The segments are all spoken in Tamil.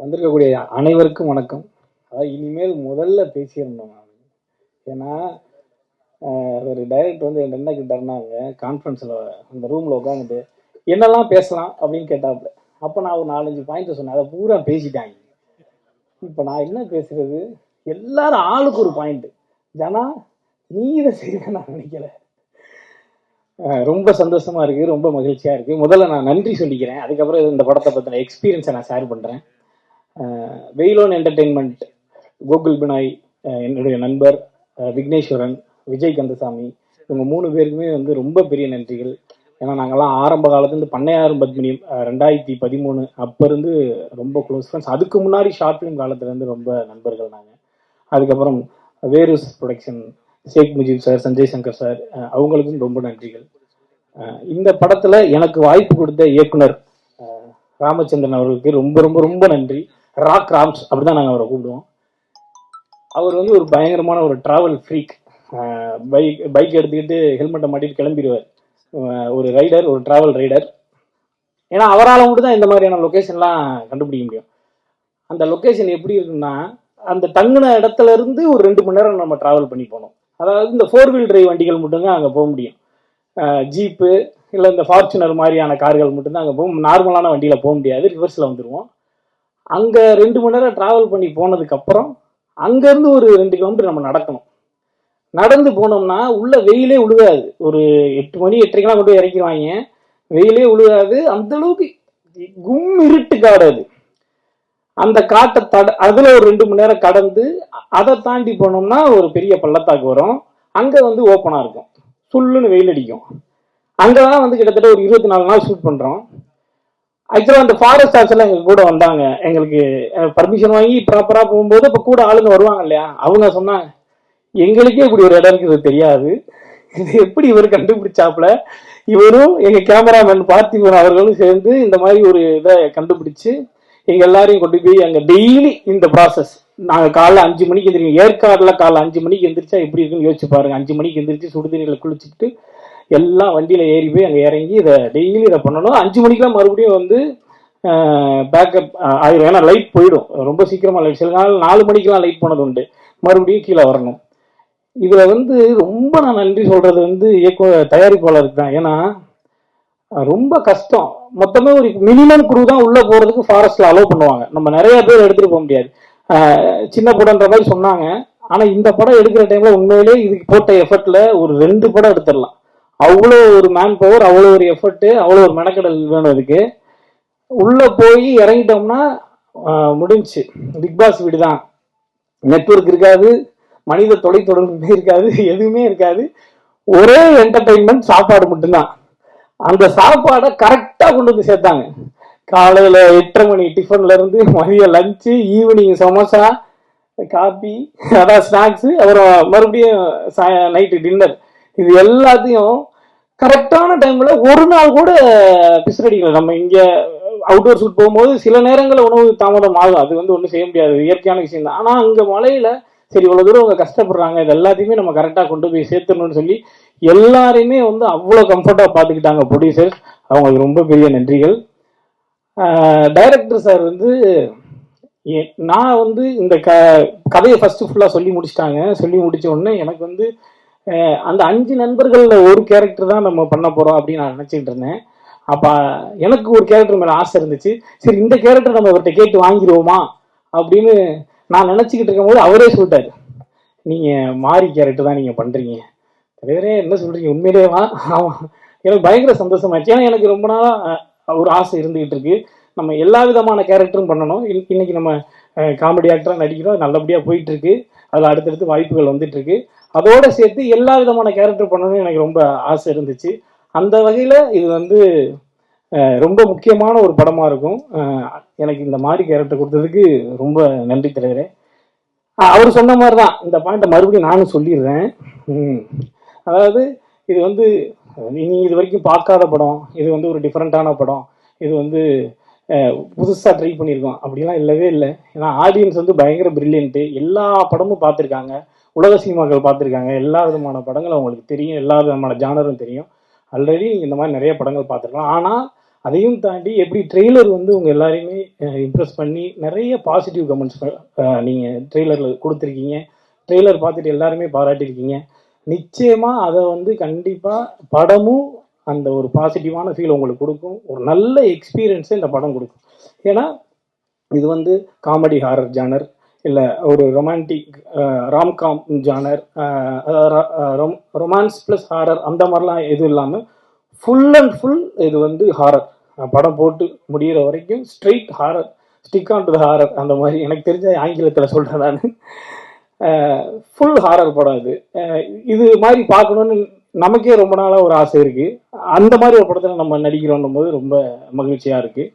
வந்திருக்கக்கூடிய அனைவருக்கும் வணக்கம். அதாவது இனிமேல் முதல்ல பேசியிருந்தோம் நான். ஏன்னா ஒரு டைரக்டர் வந்து என்ன என்ன கான்ஃபரன்ஸில் அந்த ரூமில் உட்காந்துட்டு என்னெல்லாம் பேசலாம்? அப்படின்னு கேட்டாப்புல. அப்போ நான் ஒரு நாலஞ்சு பாயிண்ட் சொன்னேன். அதை பூரா பேசிட்டாங்க. இப்போ நான் என்ன பேசுறது? எல்லாரும் ஆளுக்கு ஒரு பாயிண்ட் ஜனா நீ இதை செய்ய நான் நினைக்கல. ரொம்ப சந்தோஷமா இருக்கு. ரொம்ப மகிழ்ச்சியா இருக்கு. முதல்ல நான் நன்றி சொல்லிக்கிறேன். அதுக்கப்புறம் இந்த படத்தை பற்றின எக்ஸ்பீரியன்ஸை நான் ஷேர் பண்றேன். வெயிலோன் என்டர்டெயின்மெண்ட் கோகுல் பினாய் என்னுடைய நண்பர் விக்னேஸ்வரன் விஜய் கந்தசாமி இவங்க மூணு பேருக்குமே வந்து ரொம்ப பெரிய நன்றிகள். ஏன்னா நாங்கள்லாம் ஆரம்ப காலத்துலேருந்து பண்ணையாரும் பத்மினி ரெண்டாயிரத்தி பதிமூணு அப்போ இருந்து ரொம்ப க்ளோஸ் ஃப்ரெண்ட்ஸ் அதுக்கு முன்னாடி ஷார்ட் ஃபிலிம் காலத்துலேருந்து ரொம்ப நண்பர்கள் நாங்கள் அதுக்கப்புறம் வேரூஸ் production Sheikh Mujeeb sir Sanjay Shankar sir அவங்களுக்கும் ரொம்ப நன்றிகள். இந்த படத்தில் எனக்கு வாய்ப்பு கொடுத்த இயக்குனர் ராமச்சந்திரன் அவர்களுக்கு ரொம்ப ரொம்ப ரொம்ப நன்றி. ராக் ராம்ஸ் அப்படிதான் நாங்கள் அவரை கூப்பிடுவோம். அவர் வந்து ஒரு பயங்கரமான ஒரு ட்ராவல் ஃப்ரீக் பைக் பைக் எடுத்துக்கிட்டு ஹெல்மெட்டை மாட்டிட்டு கிளம்பிடுவார். ஒரு ரைடர் ஒரு ட்ராவல் ரைடர் ஏன்னா அவரால் மட்டும் தான் இந்த மாதிரியான லொக்கேஷன்லாம் கண்டுபிடிக்க முடியும். அந்த லொக்கேஷன் எப்படி இருக்குன்னா அந்த தங்குன இடத்துல இருந்து ஒரு ரெண்டு மணி நேரம் நம்ம ட்ராவல் பண்ணி போகணும். அதாவது இந்த ஃபோர் வீல் டிரைவ் வண்டிகள் மட்டும்தான் அங்கே போக முடியும். ஜீப்பு இல்லை இந்த ஃபார்ச்சுனர் மாதிரியான கார்கள் மட்டும்தான் அங்கே போகும் நார்மலான வண்டியில் போக முடியாது. ரிவர்ஸில் வந்துடுவோம் அங்கே ரெண்டு மணி நேரம் ட்ராவல் பண்ணி போனதுக்கப்புறம் அங்கேருந்து ஒரு ரெண்டு கிலோமீட்டர் நம்ம நடக்கணும். நடந்து போனோம்னா உள்ள வெயிலே உழுகாது. ஒரு எட்டு மணி எட்டரைக்கெல்லாம் கொண்டு போய் இறக்கிடுவாங்க வெயிலே உழுகாது. அந்த அளவுக்கு கும் இருட்டு காடு அது. அந்த காட்டை தட அதுல ஒரு ரெண்டு மணி நேரம் கடந்து அதை தாண்டி போனோம்னா ஒரு பெரிய பள்ளத்தாக்கு வரும். அங்க வந்து ஓப்பனா இருக்கும். சுள்ளுன்னு வெயில் அடிக்கும். அங்கதான் வந்து கிட்டத்தட்ட ஒரு இருபத்தி நாலு நாள் ஷூட் பண்றோம். ஆக்சுவலாக அந்த ஃபாரஸ்ட் ஆஃபீஸர்லாம் எல்லாம் எங்க கூட வந்தாங்க. எங்களுக்கு பர்மிஷன் வாங்கி ப்ராப்பராக போகும்போது இப்போ கூட ஆளுங்க வருவாங்க இல்லையா? அவங்க சொன்னாங்க எங்களுக்கே இப்படி ஒரு இடம் இருக்குது தெரியாது. இது எப்படி இவர் கண்டுபிடிச்சாப்புல? இவரும் எங்க கேமராமேன் பார்த்திபன் அவர்களும் சேர்ந்து இந்த மாதிரி ஒரு இதை கண்டுபிடிச்சு எங்க எல்லாரையும் கொண்டு போய் அங்க டெய்லி இந்த ப்ராசஸ் நாங்க காலைல அஞ்சு மணிக்கு எந்திரிக்கோம் ஏற்காடுல காலைல அஞ்சு மணிக்கு எந்திரிச்சா எப்படி இருக்குன்னு யோசிச்சு பாருங்க. அஞ்சு மணிக்கு எந்திரிச்சு சுடுதண்ணியில குளிச்சுட்டு எல்லாம் வண்டியில் ஏறி போய் அங்கே இறங்கி இதை டெய்லி இதை பண்ணணும். அஞ்சு மணிக்கெல்லாம் மறுபடியும் வந்து பேக்கப் ஆயிரும். ஏன்னா லைட் போயிடும். ரொம்ப சீக்கிரமாக லைட் சில நாள் நாலு மணிக்கெல்லாம் லைட் போனது உண்டு. மறுபடியும் கீழே வரணும். இதில் வந்து ரொம்ப நான் நன்றி சொல்கிறது வந்து இயக்க தயாரிப்பாளருக்கு தான். ஏன்னா ரொம்ப கஷ்டம். மொத்தமே ஒரு மினிமம் குரூ தான் உள்ளே போகிறதுக்கு ஃபாரஸ்ட்டில் அலோவ் பண்ணுவாங்க. நம்ம நிறைய பேர் எடுத்துகிட்டு போக முடியாது. சின்ன படம்ன்ற மாதிரி சொன்னாங்க. ஆனால் இந்த படம் எடுக்கிற டைமில் உண்மையிலே இதுக்கு போட்ட எஃபர்ட்டில் ஒரு ரெண்டு படம் எடுத்துடலாம். அவ்வளோ ஒரு மேன் பவர் அவ்வளோ ஒரு எஃபர்ட் அவ்வளோ ஒரு மெனக்கடல் வேணும் இதுக்கு உள்ள போய் இறங்கிட்டோம்னா முடிஞ்சு முடிஞ்சுச்சு. பிக் பாஸ் வீடு தான் நெட்ஒர்க் இருக்காது. மனித தொலைத்தொடர்புமே இருக்காது. எதுவுமே இருக்காது. ஒரே என்டர்டைன்மெண்ட் சாப்பாடு மட்டும்தான். அந்த சாப்பாடை கரெக்டாக கொண்டு வந்து சேர்த்தாங்க. காலையில் எட்டரை மணி டிஃபன்ல இருந்து மதியம் லஞ்சு ஈவினிங் சமோசா காபி அதான் ஸ்நாக்ஸு அப்புறம் மறுபடியும் நைட்டு டின்னர் இது எல்லாத்தையும் கரெக்டான டைம்ல ஒரு நாள் கூட பிசுரடிக்கல நம்ம இங்க அவுட்டோர் ஷூட் போகும்போது சில நேரங்களில் உணவு தாமதம் ஆகும் அது வந்து ஒன்றும் செய்ய முடியாது. இயற்கையான விஷயம் தான். ஆனால் அங்கே மலையில சரி இவ்வளோ தூரம் அவங்க கஷ்டப்படுறாங்க. இது எல்லாத்தையுமே நம்ம கரெக்டாக கொண்டு போய் சேர்த்துணும்னு சொல்லி எல்லாரையுமே வந்து அவ்வளோ கம்ஃபர்ட்டாக பார்த்துக்கிட்டாங்க ப்ரொடியூசர்ஸ் அவங்களுக்கு ரொம்ப பெரிய நன்றிகள். டைரக்டர் சார் வந்து நான் வந்து இந்த க கதையை ஃபஸ்ட்டு ஃபுல்லாக சொல்லி முடிச்சிட்டாங்க. சொல்லி முடித்த உடனே எனக்கு வந்து அந்த அஞ்சு நண்பர்கள்ல ஒரு கேரக்டர் தான் நம்ம பண்ண போறோம் அப்படின்னு நான் நினைச்சிட்டு இருந்தேன். அப்ப எனக்கு ஒரு கேரக்டர் மேல ஆசை இருந்துச்சு. சரி இந்த கேரக்டர் நம்ம இவர்கிட்ட கேட்டு வாங்கிடுவோமா அப்படின்னு நான் நினைச்சுக்கிட்டு இருக்கும்போது அவரே சொல்லிட்டாரு. நீங்க மாறி கேரக்டர் தான் நீங்க பண்றீங்க. தலைவரே என்ன சொல்றீங்க? உண்மையிலேவா ஆமா. எனக்கு பயங்கர சந்தோஷமாச்சு. ஏன்னா எனக்கு ரொம்ப நாளா ஒரு ஆசை இருந்துகிட்டு இருக்கு. நம்ம எல்லா விதமான கேரக்டரும் பண்ணணும். இன்னைக்கு நம்ம காமெடி ஆக்டராக நடிக்கிறோம். நல்லபடியாக போயிட்டு இருக்கு அதில் அடுத்தடுத்து வாய்ப்புகள் வந்துட்டு இருக்கு அதோட சேர்த்து எல்லா விதமான கேரக்டர் பண்ணணும்னு எனக்கு ரொம்ப ஆசை இருந்துச்சு. அந்த வகையில் இது வந்து ரொம்ப முக்கியமான ஒரு படமாக இருக்கும். எனக்கு இந்த மாதிரி கேரக்டர் கொடுத்ததுக்கு ரொம்ப நன்றி தலைவரே. அவர் சொன்ன மாதிரி தான் இந்த பாயிண்ட்டை மறுபடியும் நானும் சொல்லிடுறேன். அதாவது இது வந்து நீ இது வரைக்கும் பார்க்காத படம். இது வந்து ஒரு டிஃப்ரெண்ட்டான படம். இது வந்து புதுசாக ட்ரை பண்ணியிருக்கோம். அப்படிலாம் இல்லவே இல்லை. ஏன்னா ஆடியன்ஸ் வந்து பயங்கர பிரில்லியன்ட்டு எல்லா படமும் பார்த்துருக்காங்க. உலக சினிமாக்கள் பார்த்துருக்காங்க. எல்லா விதமான படங்களும் அவங்களுக்கு தெரியும். எல்லா விதமான ஜானரும் தெரியும். ஆல்ரெடி இந்த மாதிரி நிறைய படங்கள் பார்த்துருக்கலாம். ஆனால் அதையும் தாண்டி எப்படி ட்ரெய்லர் வந்து உங்கள் எல்லாரையுமே இம்ப்ரெஸ் பண்ணி நிறைய பாசிட்டிவ் கமெண்ட்ஸ் நீங்கள் ட்ரெய்லரில் கொடுத்துருக்கீங்க. ட்ரெய்லர் பார்த்துட்டு எல்லாருமே பாராட்டியிருக்கீங்க. நிச்சயமாக அதை வந்து கண்டிப்பாக படமும் அந்த ஒரு பாசிட்டிவான ஃபீல் உங்களுக்கு கொடுக்கும். ஒரு நல்ல எக்ஸ்பீரியன்ஸை இந்த படம் கொடுக்கும். ஏன்னா இது வந்து காமெடி ஹாரர் ஜானர் இல்லை ஒரு romantic romcom genre romance plus horror அந்த மாதிரிலாம் எதுவும் இல்லாமல் ஃபுல் அண்ட் ஃபுல் இது வந்து ஹாரர் படம் போட்டு முடிகிற வரைக்கும் straight horror stick on to horror அந்த மாதிரி எனக்கு தெரிஞ்ச ஆங்கிலத்தில் சொல்கிறேன் நான். ஃபுல் ஹாரர் படம் இது இது மாதிரி பார்க்கணுன்னு நமக்கே ரொம்ப நாளாக ஒரு ஆசை இருக்குது அந்த மாதிரி ஒரு படத்தில் நம்ம நடிக்கிறோன்னும் போது ரொம்ப மகிழ்ச்சியாக இருக்குது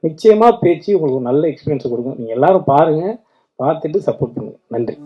நிச்சயமாக பேச்சு உங்களுக்கு நல்ல எக்ஸ்பீரியன்ஸ் கொடுக்கும். நீங்கள் எல்லாரும் பாருங்கள் பார்த்துட்டு சப்போர்ட் பண்ணுங்க. நன்றி.